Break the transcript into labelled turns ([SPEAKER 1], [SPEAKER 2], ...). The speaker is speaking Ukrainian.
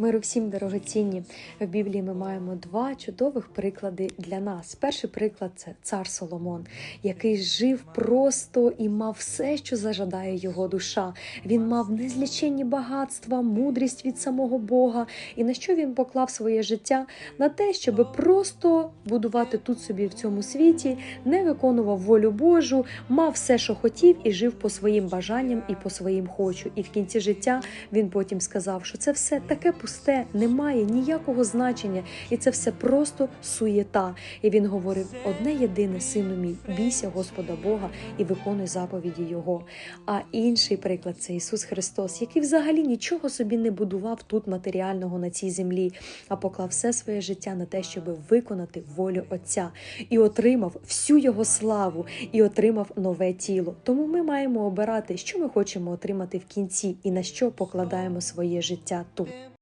[SPEAKER 1] Миру всім дорогоцінні. В Біблії ми маємо два чудових приклади для нас. Перший приклад це цар Соломон, який жив просто і мав все, що зажадає його душа. Він мав незліченні багатства, мудрість від самого Бога. І на що він поклав своє життя? На те, щоб просто будувати тут собі в цьому світі, не виконував волю Божу, мав все, що хотів, і жив по своїм бажанням і по своїм хочу. І в кінці життя він потім сказав, що це все таке пусте, не має ніякого значення, і це все просто суєта. І він говорив: одне єдине, сину мій, бійся Господа Бога і виконуй заповіді Його. А інший приклад це Ісус Христос, який взагалі нічого собі не будував тут матеріального на цій землі, а поклав все своє життя на те, щоб виконати волю Отця, і отримав всю його славу, і отримав нове тіло. Тому ми маємо обирати, що ми хочемо отримати в кінці, і на що покладаємо своє життя тут.